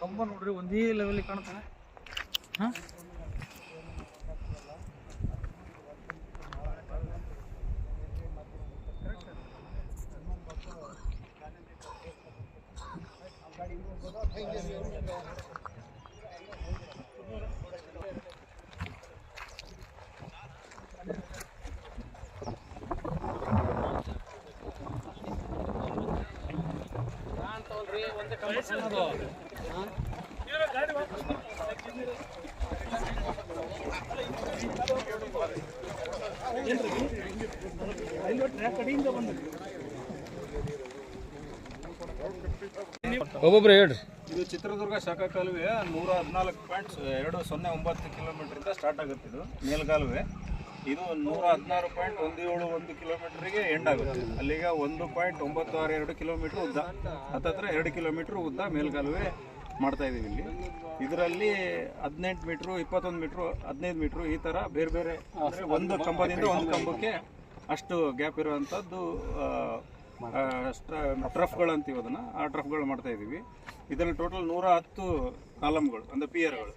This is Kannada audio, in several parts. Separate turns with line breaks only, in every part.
ತುಂಬ ನೋಡ್ರಿ ಒಂದೇ ಲೆವೆಲ್ ಕಾಣ್ತಾನೆ. ಹಾಂ?
ಒಬ್ಬೊಬ್ರು ಹೇಳ್ರಿ.
ಇದು ಚಿತ್ರದುರ್ಗ ಶಾಖಾ ಕಾಲುವೆ ನೂರ ಹದಿನಾಲ್ಕು ಪಾಯಿಂಟ್ ಎರಡು ಸೊನ್ನೆ ಒಂಬತ್ತು ಕಿಲೋಮೀಟ್ರಿಂದ ಸ್ಟಾರ್ಟ್ ಆಗುತ್ತೆ ಇದು ಮೇಲ್ಗಾಲುವೆ. ಇದು ನೂರ ಹದಿನಾರು ಪಾಯಿಂಟ್ ಒಂದು ಏಳು ಒಂದು ಕಿಲೋಮೀಟ್ರಿಗೆ ಎಂಡ್ ಆಗುತ್ತೆ. ಅಲ್ಲಿಗ ಒಂದು ಪಾಯಿಂಟ್ ಒಂಬತ್ತು ಆರು ಎರಡು ಕಿಲೋಮೀಟ್ರ್ ಉದ್ದ. ಹತ್ತತ್ರ ಎರಡು ಕಿಲೋಮೀಟ್ರ್ ಉದ್ದ ಮೇಲ್ಗಾಲುವೆ ಮಾಡ್ತಾ ಇದೀವಿ ಇಲ್ಲಿ. ಇದರಲ್ಲಿ ಹದಿನೆಂಟು ಮೀಟ್ರು ಇಪ್ಪತ್ತೊಂದು ಮೀಟ್ರು ಹದಿನೈದು ಮೀಟ್ರು ಈ ಥರ ಬೇರೆ ಬೇರೆ ಅಂದರೆ ಒಂದು ಕಂಬದಿಂದ ಒಂದು ಕಂಬಕ್ಕೆ ಅಷ್ಟು ಗ್ಯಾಪ್ ಇರುವಂಥದ್ದು ಟ್ರಫ್ಗಳು ಅಂತೀವಿ ಅದನ್ನು. ಆ ಟ್ರಫ್ಗಳು ಮಾಡ್ತಾ ಇದ್ದೀವಿ ಇದರಲ್ಲಿ ಟೋಟಲ್ ನೂರ ಹತ್ತು ಕಾಲಮ್ಗಳು ಅಂದರೆ ಪಿಯರ್ಗಳು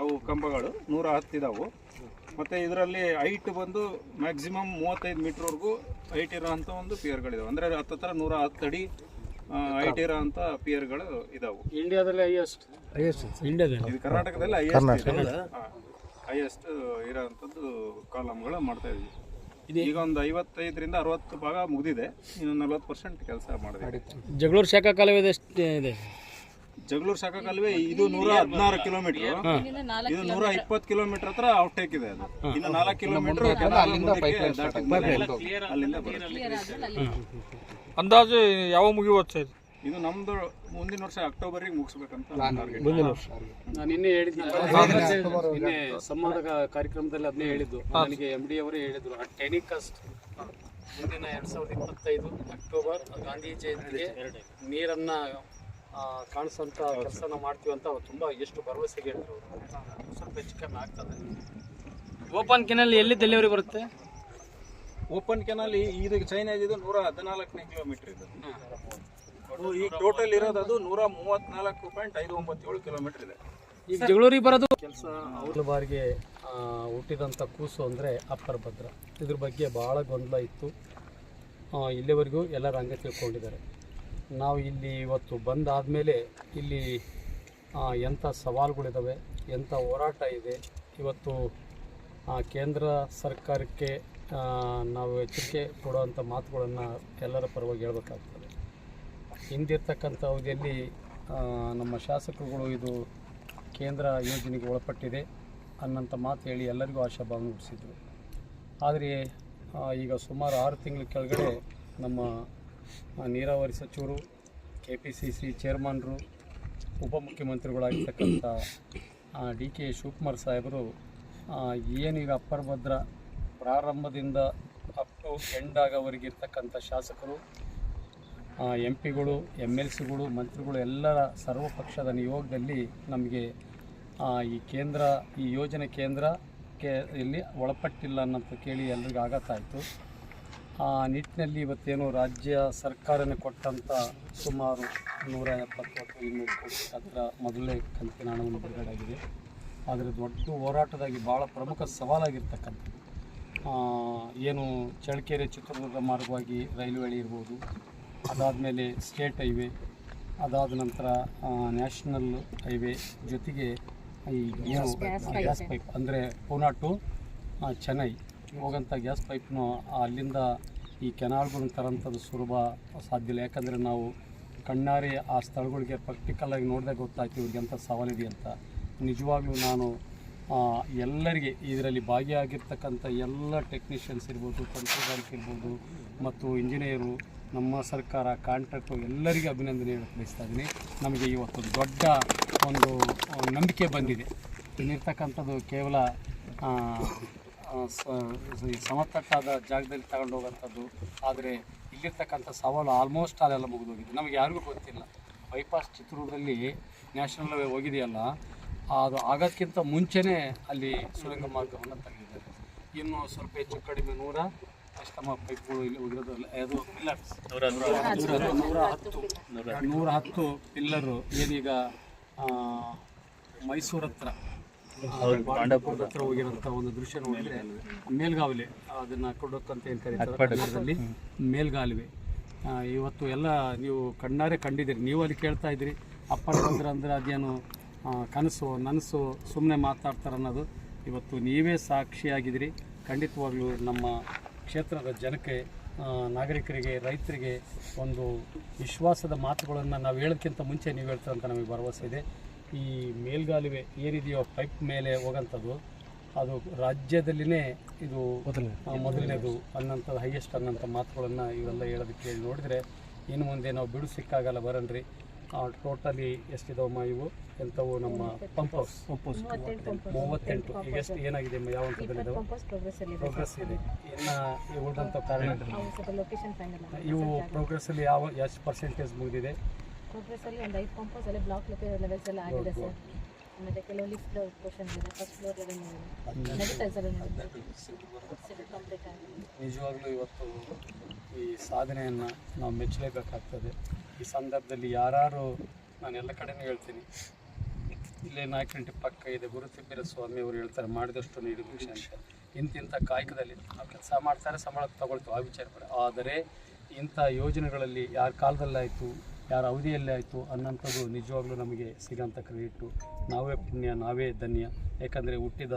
ಅವು ಕಂಬಗಳು ನೂರ ಹತ್ತು ಇದಾವು. ಮತ್ತು ಇದರಲ್ಲಿ ಹೈಟ್ ಬಂದು ಮ್ಯಾಕ್ಸಿಮಮ್ ಮೂವತ್ತೈದು ಮೀಟ್ರ್ವರೆಗೂ ಹೈಟ್ ಇರೋಂಥ ಒಂದು ಪಿಯರ್ಗಳಿದಾವೆ ಅಂದರೆ ಹತ್ತತ್ರ ನೂರ ಹತ್ತು ಅಡಿ ಹೈಟ್ ಇರೋಂಥ ಪಿಯರ್ಗಳು ಇದಾವೆ.
ಇಂಡಿಯಾದಲ್ಲಿ ಹೈಯೆಸ್ಟ್ ಇಂಡಿಯಾದಲ್ಲಿ?
ಇದು ಕರ್ನಾಟಕದಲ್ಲಿ ಹೈಯೆಸ್ಟ್ ಹೈಯೆಸ್ಟ್ ಇರೋಂಥದ್ದು ಕಾಲಮ್ಗಳು ಮಾಡ್ತಾ ಇದ್ವಿ ಈಗ ಒಂದು ಐವತ್ತೈದರಿಂದ ಅರವತ್ತು ಭಾಗ ಮುಗಿದಿದೆ. ಇನ್ನೊಂದು ನಲ್ವತ್ತು ಪರ್ಸೆಂಟ್ ಕೆಲಸ ಮಾಡಿದೆ
ಜಗಳೂರು ಶಾಖಾ ಕಾಲುವೆ ಎಷ್ಟು ಇದೆ.
ಜಗಳೂರು ಶಾಖಾ ಕಾಲುವೆ ಇದು ನೂರ ಹದಿನಾರು ಕಿಲೋಮೀಟರ್. ಇದು ನೂರ ಇಪ್ಪತ್ತು ಕಿಲೋಮೀಟರ್ ಹತ್ರ ಟೇಕ್ ಇದೆ ಅದು. ಇನ್ನು ನಾಲ್ಕು ಕಿಲೋಮೀಟರ್ ಅಲ್ಲಿಂದ
ಅಂದಾಜು ಯಾವ ಮುಗಿಯುವತ್ತು ಸರ್
ಇದು? ನಮ್ದು ಮುಂದಿನ ವರ್ಷ ಅಕ್ಟೋಬರಿಗೆ ಮುಗಿಸ್ಬೇಕಂತ ಟಾರ್ಗೆಟ್
ನಾನು ನಿನ್ನೆ ಹೇಳಿದ್ದೆ. ನಿನ್ನೆ ಸಂವಾದ ಕಾರ್ಯಕ್ರಮದಲ್ಲಿ ಅದನ್ನೇ ಹೇಳಿದ್ದು. ನನಗೆ ಎಂ ಡಿ ಅವರೇ ಹೇಳಿದ್ರು. ಆ ಟೆನಿಕಸ್ಟ್ ಮುಂದಿನ ಎರಡ್ ಸಾವಿರದ ಇಪ್ಪತ್ತೈದು ಅಕ್ಟೋಬರ್ ಗಾಂಧಿ ಜಯಂತಿಗೆ ನೀರನ್ನ ಕಾಣಿಸೋಂಥ ಕೆಲಸನ ಮಾಡ್ತೀವಿ ಅಂತ ಅವ್ರು ತುಂಬಾ ಎಷ್ಟು ಭರವಸೆಗೆ ಹೇಳಿದ್ರು ಸ್ವಲ್ಪ ಹೆಚ್ಚು ಕಮ್ಮಿ ಆಗ್ತದೆ.
ಓಪನ್ ಕೆನಲ್ ಎಲ್ಲಿ ಡೆಲಿವರಿ ಬರುತ್ತೆ?
ಓಪನ್ ಕೆನಲ್ ಇದು ಚೈನ್ ಆಗಿದೆ ನೂರ ಹದಿನಾಲ್ಕನೇ ಕಿಲೋಮೀಟರ್ ಇದು. ಈಗ ಟೋಟಲ್ ಇರೋದು ಅದು ನೂರ ಮೂವತ್ನಾಲ್ಕು ಪಾಯಿಂಟ್ ಐದು ಒಂಬತ್ತೇಳು ಕಿಲೋಮೀಟರ್ ಇದೆ.
ಈಗ ಜಗಳೂರಿಗೆ ಬರೋದು?
ಕೆಲಸ ಅವ್ರ ಬಾರಿಗೆ ಹುಟ್ಟಿದಂಥ ಕೂಸು ಅಂದರೆ ಅಪ್ಪರ್ ಭದ್ರ. ಇದ್ರ ಬಗ್ಗೆ ಭಾಳ ಗೊಂದಲ ಇತ್ತು. ಇಲ್ಲಿವರೆಗೂ ಎಲ್ಲರೂ ಹಂಗೆ ತಿಳ್ಕೊಂಡಿದ್ದಾರೆ. ನಾವು ಇಲ್ಲಿ ಇವತ್ತು ಬಂದಾದ ಮೇಲೆ ಇಲ್ಲಿ ಎಂಥ ಸವಾಲುಗಳಿದ್ದಾವೆ ಎಂಥ ಹೋರಾಟ ಇದೆ. ಇವತ್ತು ಕೇಂದ್ರ ಸರ್ಕಾರಕ್ಕೆ ನಾವು ಎಚ್ಚರಿಕೆ ಕೊಡುವಂಥ ಮಾತುಗಳನ್ನು ಎಲ್ಲರ ಪರವಾಗಿ ಹೇಳಬೇಕಾಗ್ತದೆ. ಹಿಂದಿರ್ತಕ್ಕಂಥ ಅವಧಿಯಲ್ಲಿ ನಮ್ಮ ಶಾಸಕರುಗಳು ಇದು ಕೇಂದ್ರ ಯೋಜನೆಗೆ ಒಳಪಟ್ಟಿದೆ ಅನ್ನೋಂಥ ಮಾತು ಹೇಳಿ ಎಲ್ಲರಿಗೂ ಆಶಾಭಾವನೆ ಹುಟ್ಟಿಸಿದ್ರು. ಆದರೆ ಈಗ ಸುಮಾರು ಆರು ತಿಂಗಳ ಕೆಳಗಡೆ ನಮ್ಮ ನೀರಾವರಿ ಸಚಿವರು ಕೆ ಪಿ ಸಿ ಸಿ ಚೇರ್ಮನ್ರು, ಉಪಮುಖ್ಯಮಂತ್ರಿಗಳಾಗಿರ್ತಕ್ಕಂಥ ಡಿ ಕೆ ಶಿವಕುಮಾರ್ ಸಾಹೇಬರು ಏನೀಗ ಅಪ್ಪರ್ ಭದ್ರ ಪ್ರಾರಂಭದಿಂದ ಅಪ್ ಟು ಎಂಡ್ ಆಗೋವರೆಗೆ ಇರ್ತಕ್ಕಂಥ ಶಾಸಕರು ಎಂ ಪಿಗಳು ಎಂ ಎಲ್ ಸಿಗಳು, ಮಂತ್ರಿಗಳು ಎಲ್ಲರ ಸರ್ವಪಕ್ಷದ ನಿಯೋಗದಲ್ಲಿ ನಮಗೆ ಈ ಕೇಂದ್ರ, ಈ ಯೋಜನೆ ಕೇಂದ್ರ ಕೇ ಇಲ್ಲಿ ಒಳಪಟ್ಟಿಲ್ಲ ಅನ್ನೋಂಥ ಕೇಳಿ ಎಲ್ರಿಗೂ ಆಘಾತ ಆ ನಿಟ್ಟಿನಲ್ಲಿ ಇವತ್ತೇನು ರಾಜ್ಯ ಸರ್ಕಾರನೇ ಕೊಟ್ಟಂಥ ಸುಮಾರು ನೂರ ಎಪ್ಪತ್ತೊಂದು ಇನ್ನೂರು ಕೋಟಿ ಅದರ ಮೊದಲೇ ಕಂತಿನ ಹಣವನ್ನು ಬಿಡುಗಡೆ ಆಗಿದೆ ಆದರೆ ದೊಡ್ಡ ಹೋರಾಟದಾಗಿ ಭಾಳ ಪ್ರಮುಖ ಸವಾಲಾಗಿರ್ತಕ್ಕಂಥ ಏನು ಚಳ್ಳಕೆರೆ ಚಿತ್ರದುರ್ಗ ಮಾರ್ಗವಾಗಿ ರೈಲ್ವೆ ಹಳಿ ಇರ್ಬೋದು ಅದಾದಮೇಲೆ ಸ್ಟೇಟ್ ಹೈವೆ ಅದಾದ ನಂತರ ನ್ಯಾಷನಲ್ ಹೈವೇ ಜೊತೆಗೆ ಈ ಏನು ಗ್ಯಾಸ್ ಪೈಪ್ ಅಂದರೆ ಪೂನಾ ಟು ಚೆನ್ನೈ. ಹೋಗೋಂಥ ಗ್ಯಾಸ್ ಪೈಪ್ನು ಅಲ್ಲಿಂದ ಈ ಕೆನಾಲ್ಗಳನ್ನ ತರೋಂಥದ್ದು ಸುಲಭ ಸಾಧ್ಯ ಇಲ್ಲ. ಯಾಕಂದರೆ ನಾವು ಕಣ್ಣಾರಿ ಆ ಸ್ಥಳಗಳಿಗೆ ಪ್ರಾಕ್ಟಿಕಲಾಗಿ ನೋಡಿದಾಗ ಗೊತ್ತಾಯ್ತು ಇವ್ರಿಗೆ ಎಂಥ ಸವಾಲಿದೆ ಅಂತ. ನಿಜವಾಗ್ಲೂ ನಾನು ಎಲ್ಲರಿಗೆ ಇದರಲ್ಲಿ ಭಾಗಿಯಾಗಿರ್ತಕ್ಕಂಥ ಎಲ್ಲ ಟೆಕ್ನಿಷಿಯನ್ಸ್ ಇರ್ಬೋದು ತಂತ್ರಗಾರಿಕೆ ಇರ್ಬೋದು, ಮತ್ತು ಇಂಜಿನಿಯರು ನಮ್ಮ ಸರ್ಕಾರ ಕಾಂಟ್ರಾಕ್ಟು ಎಲ್ಲರಿಗೂ ಅಭಿನಂದನೆ ಬಯಸ್ತಾ ಇದ್ದೀನಿ. ನಮಗೆ ಇವತ್ತು ದೊಡ್ಡ ಒಂದು ನಂಬಿಕೆ ಬಂದಿದೆ. ಇಲ್ಲಿರ್ತಕ್ಕಂಥದ್ದು ಕೇವಲ ಸಮತಟ್ಟಾದ ಜಾಗದಲ್ಲಿ ತಗೊಂಡು ಹೋಗೋಂಥದ್ದು ಆದರೆ ಇಲ್ಲಿರ್ತಕ್ಕಂಥ ಸವಾಲು ಆಲ್ಮೋಸ್ಟ್ ಅಲ್ಲೆಲ್ಲ ಮುಗಿದೋಗಿದೆ. ನಮಗೆ ಯಾರಿಗೂ ಗೊತ್ತಿಲ್ಲ. ಬೈಪಾಸ್ ಚಿತ್ರದುರ್ಗದಲ್ಲಿ ನ್ಯಾಷನಲ್ ಹೈವೇ ಹೋಗಿದೆಯಲ್ಲ ಅದು ಆಗೋದಕ್ಕಿಂತ ಮುಂಚೆನೇ ಅಲ್ಲಿ ಸುರಂಗ ಮಾರ್ಗವನ್ನು ತೆಗೆದಿದ್ದಾರೆ. ಇನ್ನು ಸ್ವಲ್ಪ ಹೆಚ್ಚು ಕಡಿಮೆ ನೂರ ಅಷ್ಟಮ ಪೈಪ್ಗಳು ಇಲ್ಲಿ ಹೋಗಿರೋದಲ್ಲ ಅದು ಪಿಲ್ಲರ್ಸ್ ನೂರ ಹತ್ತು. ನೂರ ಹತ್ತು. ಪಿಲ್ಲರು ಏನೀಗ ಮೈಸೂರತ್ರ ಮೈಸೂರು ಹತ್ರ. ಪಾಂಡವಪುರದ ಹತ್ರ ಹೋಗಿರೋಂಥ ಒಂದು ದೃಶ್ಯ ನೋಡಿದ್ರೆ ಮೇಲ್ಗಾವಲೆ ಅದನ್ನ ಕೊಡುತ್ತಂತ ಅಂತ ಏನು ಕರೀತಾರೆ? ಮೇಲ್ಗಾಲುವೆ. ಇವತ್ತು ಎಲ್ಲ ನೀವು ಕಣ್ಣಾರೆ ಕಂಡಿದ್ದೀರಿ. ನೀವು ಅಲ್ಲಿ ಕೇಳ್ತಾ ಇದ್ದೀರಿ. ಅಪ್ಪ ಅಂದ್ರೆ ಅದೇನು ಕನಸು ನನಸು ಸುಮ್ಮನೆ ಮಾತಾಡ್ತಾರೆ ಅನ್ನೋದು ಇವತ್ತು ನೀವೇ ಸಾಕ್ಷಿಯಾಗಿದ್ದೀರಿ. ಖಂಡಿತವಾಗ್ಲೂ ನಮ್ಮ ಕ್ಷೇತ್ರದ ಜನಕ್ಕೆ ನಾಗರಿಕರಿಗೆ ರೈತರಿಗೆ ಒಂದು ವಿಶ್ವಾಸದ ಮಾತುಗಳನ್ನು ನಾವು ಹೇಳೋಕ್ಕಿಂತ ಮುಂಚೆ ನೀವು ಹೇಳ್ತೀರ ಅಂತ ನಮಗೆ ಭರವಸೆ ಇದೆ. ಈ ಮೇಲ್ಗಾಲುವೆ ಏನಿದೆಯೋ ಪೈಪ್ ಮೇಲೆ ಹೋಗಂಥದ್ದು ಅದು ರಾಜ್ಯದಲ್ಲಿನೇ ಇದು ಮೊದಲನೇದು ಅನ್ನೋಂಥದ್ದು ಹೈಯೆಸ್ಟ್ ಅನ್ನೋಂಥ ಮಾತುಗಳನ್ನು ಇವೆಲ್ಲ ಹೇಳೋದಕ್ಕೆ ನೋಡಿದರೆ ಇನ್ನು ಮುಂದೆ ನಾವು ಬಿಡು ಸಿಕ್ಕಾಗಲ್ಲ ಬರನ್ರಿ ಟೋಟಲಿ ಎಷ್ಟಿದಾವಮ್ಮ ಇವು? ಎಂಥವು ನಮ್ಮ ಪಂಪ್ ಹೌಸ್ ಮೂವತ್ತೆಂಟು. ಈಗ ಎಷ್ಟು ಏನಾಗಿದೆ? ಯಾವ
ಪ್ರೋಗ್ರೆಸ್ ಇದೆ.
ಇನ್ನು ಉಳಿದಂಥ ಕಾರಣ ಇವು ಪ್ರೋಗ್ರೆಸ್ಸಲ್ಲಿ ಯಾವ ಎಷ್ಟು ಪರ್ಸೆಂಟೇಜ್ ಮುಗಿದಿದೆ?
ಪ್ರೋಗ್ರೆಸ್ ಅಲ್ಲಿ ಒಂದು ಐದು ಕಂಪೋಸ್ ಅಲ್ಲಿ ಬ್ಲಾಕ್ ಲೆವೆಲ್ಸ್ ಎಲ್ಲ ಆಗಿದೆ ಸರ್ ಮತ್ತೆ ಕೆಲವು ಲಿಫ್ಟ್ ಪೋರ್ಷನ್ ಇದೆ ಫಸ್ಟ್ ಫ್ಲೋರ್ ಲೆವೆಲ್ ನಡೀತಾ ಸರ್ ಕಂಪ್ಲೀಟ್ ಆಗಿದೆ
ನಿಜವಾಗ್ಲೂ ಇವತ್ತು ಈ ಸಾಧನೆಯನ್ನು ನಾವು ಮೆಚ್ಚಲೇಬೇಕಾಗ್ತದೆ. ಈ ಸಂದರ್ಭದಲ್ಲಿ ಯಾರು ನಾನು ಎಲ್ಲ ಕಡೆನೂ ಹೇಳ್ತೀನಿ. ಇಲ್ಲೇ ನಾಯಕನಟ್ಟಿ ಪಕ್ಕ ಇದೆ ಗುರುತಿಬ್ಬಿರ ಸ್ವಾಮಿ ಅವರು ಹೇಳ್ತಾರೆ ಮಾಡಿದಷ್ಟು ನೀಡಿ ಭಿಕ್ಷೆ ಅಂತ. ಇಂತಿಂಥ ಕಾಯಕದಲ್ಲಿ ನಾವು ಕೆಲಸ ಮಾಡ್ತಾರೆ ಸಂಬಳ ತಗೊಳ್ತೀವಿ ಆ ವಿಚಾರ ಆದರೆ ಇಂಥ ಯೋಜನೆಗಳಲ್ಲಿ ಯಾರ ಕಾಲದಲ್ಲಾಯಿತು ಯಾರ ಅವಧಿಯಲ್ಲೇ ಆಯಿತು, ಅನ್ನೋಂಥದ್ದು ನಿಜವಾಗ್ಲೂ ನಮಗೆ ಸಿಗೋಂಥ ಕ್ರೆಡಿಟು. ನಾವೇ ಪುಣ್ಯ, ನಾವೇ ಧನ್ಯ. ಯಾಕಂದರೆ ಹುಟ್ಟಿದ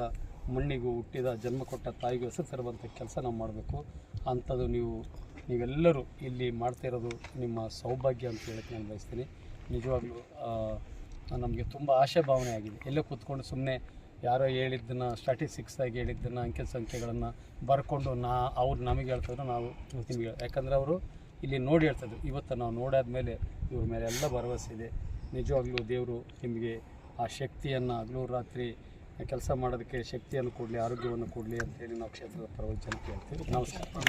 ಮಣ್ಣಿಗೂ, ಹುಟ್ಟಿದ ಜನ್ಮ ಕೊಟ್ಟ ತಾಯಿಗೂ ಹೆಸರು ತರುವಂಥ ಕೆಲಸ ನಾವು ಮಾಡಬೇಕು. ಅಂಥದ್ದು ನೀವು, ನೀವೆಲ್ಲರೂ ಇಲ್ಲಿ ಮಾಡ್ತಾ ಇರೋದು ನಿಮ್ಮ ಸೌಭಾಗ್ಯ ಅಂತ ಹೇಳಕ್ಕೆ ನಾನು ಬಯಸ್ತೀನಿ. ನಿಜವಾಗ್ಲೂ ನಮಗೆ ತುಂಬ ಆಶೆ ಭಾವನೆ ಆಗಿದೆ. ಎಲ್ಲೋ ಕೂತ್ಕೊಂಡು ಸುಮ್ಮನೆ ಯಾರೋ ಹೇಳಿದ್ದನ್ನು ಸ್ಟಾಟಿಸ್ಟಿಕ್ಸ್ ಆಗಿ ಹೇಳಿದ್ದನ್ನು ಅಂಕೆ ಸಂಖ್ಯೆಗಳನ್ನು ಬರ್ಕೊಂಡು ನಾ, ಅವ್ರು ನಮಗೆ ಹೇಳ್ತಿದ್ರು ನಾವು ನಿಮಗೆ ಯಾಕಂದರೆ ಅವರು ಇಲ್ಲಿ ನೋಡಿ ಹೇಳ್ತಿದ್ರು ಇವತ್ತು ನಾವು ನೋಡಾದ ಮೇಲೆ ಇವ್ರ ಮೇಲೆ ಎಲ್ಲ ಭರವಸೆ ಇದೆ. ನಿಜವಾಗ್ಲೂ ದೇವರು ನಿಮಗೆ ಆ ಶಕ್ತಿಯನ್ನು ಹಗಲು ರಾತ್ರಿ ಕೆಲಸ ಮಾಡೋದಕ್ಕೆ ಶಕ್ತಿಯನ್ನು ಕೊಡಲಿ, ಆರೋಗ್ಯವನ್ನು ಕೊಡಲಿ ಅಂತೇಳಿ ನಾವು ಕ್ಷೇತ್ರದ ಪರವಾಗಿ ಕೇಳ್ತೀವಿ. ನಮಸ್ಕಾರ.